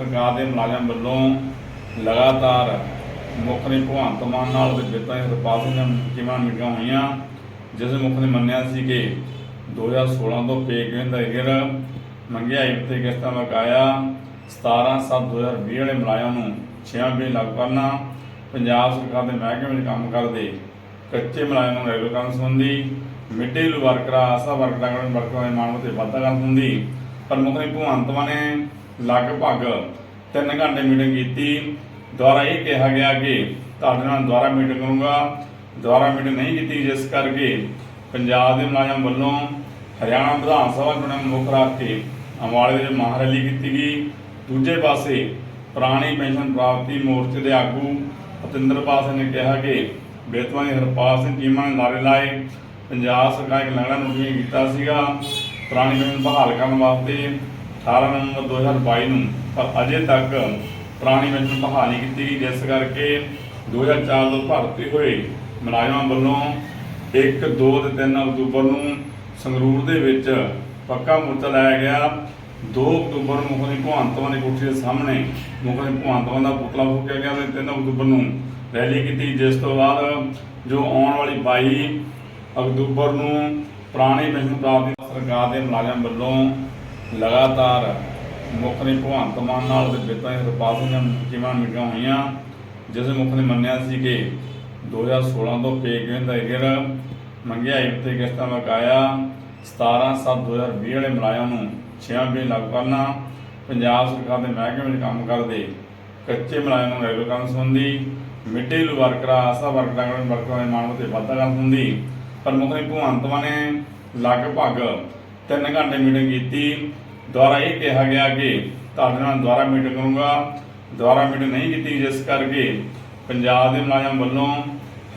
ਸਰਕਾਰ ਦੇ ਮੁਲਾਜ਼ਮ ਵੱਲੋਂ ਲਗਾਤਾਰ ਮੁੱਖ ਨੇ ਭਗਵੰਤ ਮਾਨ ਨਾਲ ਤੇ ਬਿੱਤਾ ਸਿੰਘ ਨਾਲ ਮੀਟਿੰਗਾਂ ਹੋਈਆਂ, ਜਿਸ ਮੁੱਖ ਨੇ ਮੰਨਿਆ ਸੀ ਕਿ 2016 ਤੋਂ ਪੇ ਗੇਨ ਦਾ ਏਰੀਅਰ ਮੰਗਿਆਈ ਤੇ ਕਿਸ਼ਤਾਂ ਬਕਾਇਆ 17 7 2020 ਵਾਲੇ ਮੁਲਾਜ਼ਮਾਂ ਨੂੰ 6 ਮਹੀਨੇ ਲਾਗੂ ਕਰਨਾ, ਪੰਜਾਬ ਸਰਕਾਰ ਦੇ ਮਹਿਕਮੇ ਵਿੱਚ ਕੰਮ ਕਰਦੇ ਕੱਚੇ ਮੁਲਾਜ਼ਮਾਂ ਨੂੰ ਰੈਗੂਲਰ ਕਰਨ ਸੰਬੰਧੀ ਮਿਡ ਵਰਕਰਾਂ, ਆਸਾ ਵਰਕਰਾਂ ਵਰਕਰਾਂ ਦੇ ਮਾਣ ਤੇ ਵਾਧਾ ਕਰਨ ਸੰਬੰਧੀ ਪ੍ਰਮੁੱਖ ਨੇ ਭਗਵੰਤ ਮਾਨ ਨੇ ਲਗਭਗ 3 ਘੰਟੇ ਮੀਟਿੰਗ ਕੀਤੀ। ਦੁਆਰਾ ਇਹ ਕਿਹਾ ਗਿਆ ਕਿ ਤੁਹਾਡੇ ਨਾਲ ਦੁਆਰਾ ਮੀਟਿੰਗ ਕਰੂੰਗਾ। ਦੁਆਰਾ ਮੀਟਿੰਗ ਨਹੀਂ ਕੀਤੀ, ਜਿਸ ਕਰਕੇ ਪੰਜਾਬ ਦੇ ਮੁਲਾਜ਼ਮ ਵੱਲੋਂ ਹਰਿਆਣਾ ਵਿਧਾਨ ਸਭਾ ਚੋਣਾਂ ਮੁੱਖ ਰੱਖ ਕੇ ਅੰਬਾਲੇ ਦੇ ਵਿੱਚ ਮਹਾਰੈਲੀ ਕੀਤੀ ਗਈ। ਦੂਜੇ ਪਾਸੇ ਪੁਰਾਣੀ ਪੈਨਸ਼ਨ ਪ੍ਰਾਪਤੀ ਮੋਰਚੇ ਦੇ ਆਗੂ ਅਤਿੰਦਰਪਾਲ ਸਿੰਘ ਨੇ ਕਿਹਾ ਕਿ ਬੇਤਵਾਂ ਨੇ ਹਰਪਾਲ ਸਿੰਘ ਚੀਮਾ ਨੇ ਲਾਰੇ ਲਾਏ। ਪੰਜਾਬ ਸਰਕਾਰ ਇੱਕ ਲੰਗੜਾ ਨੋਟਿਸ ਕੀਤਾ ਸੀਗਾ। ਪੁਰਾਣੀ ਪੈਨਸ਼ਨ ਬਹਾਲ ਕਰਨ ਵਾਸਤੇ 18 ਨਵੰਬਰ 2022 ਨੂੰ, ਪਰ ਅਜੇ ਤੱਕ ਪੁਰਾਣੀ ਪੈਨਸ਼ਨ ਬਹਾਲ ਨਹੀਂ ਕੀਤੀ ਗਈ, ਜਿਸ ਕਰਕੇ 2004 ਤੋਂ ਭਰਤੀ ਹੋਏ ਮੁਲਾਜ਼ਮਾਂ ਵੱਲੋਂ 1 2 ਤੇ 3 ਅਕਤੂਬਰ ਨੂੰ ਸੰਗਰੂਰ ਦੇ ਵਿੱਚ ਪੱਕਾ ਮੋਰਚਾ ਲਾਇਆ ਗਿਆ। 2 ਅਕਤੂਬਰ ਨੂੰ ਮੁਖਨੀ ਭਗਵੰਤ ਮਾਨ ਦੀ ਕੋਠੀ ਦੇ ਸਾਹਮਣੇ ਮੁਖਨੀ ਭਗਵੰਤ ਮਾਨ ਦਾ ਪੁਤਲਾ ਫੂਕਿਆ ਗਿਆ ਤੇ 3 ਅਕਤੂਬਰ ਨੂੰ ਰੈਲੀ ਕੀਤੀ, ਜਿਸ ਤੋਂ ਬਾਅਦ ਜੋ ਆਉਣ ਵਾਲੀ 22 ਅਕਤੂਬਰ ਨੂੰ ਪੁਰਾਣੀ ਪੈਨਸ਼ਨ ਪ੍ਰਾਪਤੀ ਸਰਕਾਰ ਦੇ ਮੁਲਾਜ਼ਮ ਵੱਲੋਂ ਲਗਾਤਾਰ ਮੁੱਖ ਨੇ ਭਗਵੰਤ ਮਾਨ ਨਾਲ ਤੇ ਬਿੱਤਾ ਹਰਪਾਲ ਸਿੰਘ ਨਾਲ ਮੀਟਿੰਗਾਂ ਹੋਈਆਂ, ਜਿਸ ਮੁੱਖ ਨੇ ਮੰਨਿਆ ਸੀ ਕਿ 2016 ਤੋਂ ਪੇ ਗਏ ਦਾ ਏਰੀਅਰ ਮੰਗਿਆਈ ਤੇ ਕਿਸ਼ਤਾਂ ਬਕਾਇਆ 17 7 2020 ਵਾਲੇ ਮੁਲਾਜ਼ਮਾਂ ਨੂੰ 6 ਮਹੀਨੇ ਲਾਗੂ ਕਰਨਾ, ਪੰਜਾਬ ਸਰਕਾਰ ਦੇ ਮਹਿਕਮੇ ਵਿੱਚ ਕੰਮ ਕਰਦੇ, ਕੱਚੇ ਮੁਲਾਜ਼ਮਾਂ ਨੂੰ ਰੈਗੂਲਰ ਕਰਨ ਸੰਬੰਧੀ ਮਿਡ ਡੇ ਵਰਕਰਾਂ, ਆਸਾ ਵਰਕਰਾਂ ਵਰਕਰਾਂ ਦੇ ਮਾਣ ਤੇ ਵਾਧਾ ਕਰਨ ਸੰਬੰਧੀ ਪ੍ਰਮੁੱਖ ਨੇ ਭਗਵੰਤ ਮਾਨ ਨੇ ਲਗਭਗ 3 ਘੰਟੇ ਮੀਟਿੰਗ ਕੀਤੀ। ਦੁਆਰਾ ਇਹ ਕਿਹਾ ਗਿਆ ਕਿ ਤੁਹਾਡੇ ਨਾਲ ਦੁਆਰਾ ਮੀਟਿੰਗ ਕਰੂੰਗਾ। ਦੁਆਰਾ ਮੀਟਿੰਗ ਨਹੀਂ ਕੀਤੀ ਜਿਸ ਕਰਕੇ ਪੰਜਾਬ ਦੇ ਮੁਲਾਜ਼ਮ ਵੱਲੋਂ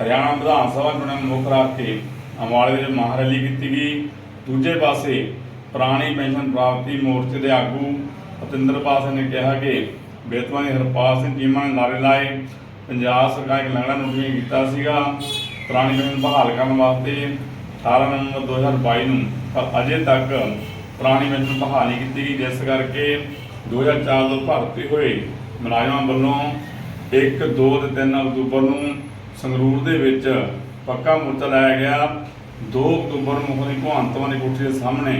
ਹਰਿਆਣਾ ਵਿਧਾਨ ਸਭਾ ਚੋਣਾਂ ਨੂੰ ਮੁੱਖ ਰੱਖ ਕੇ ਅੰਬਾਲੇ ਦੇ ਵਿੱਚ ਮਹਾਰੈਲੀ ਕੀਤੀ ਗਈ। ਦੂਜੇ ਪਾਸੇ ਪੁਰਾਣੀ ਪੈਨਸ਼ਨ ਪ੍ਰਾਪਤੀ ਮੋਰਚੇ ਦੇ ਆਗੂ ਅਤਿੰਦਰਪਾਲ ਸਿੰਘ ਨੇ ਕਿਹਾ ਕਿ ਬੇਤਵਾਂ ਦੀ ਹਰਪਾਲ ਸਿੰਘ ਚੀਮਾ ਨੇ ਨਾਰੇ ਲਾਏ। ਪੰਜਾਬ ਸਰਕਾਰ ਇੱਕ ਲੰਗੜਾ ਨੋਟਿਸ ਕੀਤਾ ਸੀਗਾ। ਪੁਰਾਣੀ ਪੈਨਸ਼ਨ ਬਹਾਲ ਕਰਨ ਵਾਸਤੇ 18 ਨਵੰਬਰ 2022 ਨੂੰ ਪਰ ਅਜੇ ਤੱਕ ਪੁਰਾਣੀ ਪੈਨਸ਼ਨ ਬਹਾਲ ਨਹੀਂ ਕੀਤੀ ਗਈ। ਜਿਸ ਕਰਕੇ 2004 ਤੋਂ ਭਰਤੀ ਹੋਏ ਮੁਲਾਜ਼ਮਾਂ ਵੱਲੋਂ 1 2 ਤੇ 3 ਅਕਤੂਬਰ ਨੂੰ ਸੰਗਰੂਰ ਦੇ ਵਿੱਚ ਪੱਕਾ ਮੋਰਚਾ ਲਾਇਆ ਗਿਆ। 2 ਅਕਤੂਬਰ ਨੂੰ ਮੁਖੀ ਭਗਵੰਤ ਮਾਨ ਦੀ ਕੋਠੀ ਦੇ ਸਾਹਮਣੇ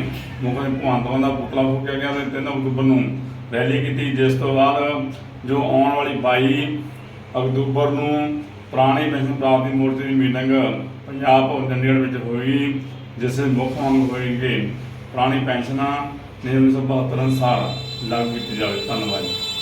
ਮੁਖੀ ਭਗਵੰਤ ਦਾ ਪੁਤਲਾ ਫੂਕਿਆ ਗਿਆ ਤੇ 3 ਅਕਤੂਬਰ ਨੂੰ ਰੈਲੀ ਕੀਤੀ। ਜਿਸ ਤੋਂ ਬਾਅਦ ਜੋ ਆਉਣ ਵਾਲੀ 22 ਅਕਤੂਬਰ ਨੂੰ ਪੁਰਾਣੀ ਪੈਨਸ਼ਨ ਪ੍ਰਾਪਤੀ ਮੋਰਚੇ ਦੀ ਮੀਟਿੰਗ ਪੰਜਾਬ ਭਵਨ ਚੰਡੀਗੜ੍ਹ ਵਿੱਚ ਹੋਈ, ਜਿਸ ਵਿੱਚ ਮੁੱਖ ਮੰਗ ਹੋਈ ਕਿ ਪੁਰਾਣੀ ਪੈਨਸ਼ਨਾਂ ਨੇ 1972 ਅਨੁਸਾਰ ਲਾਗੂ ਕੀਤੀ ਜਾਵੇ। ਧੰਨਵਾਦ ਜੀ।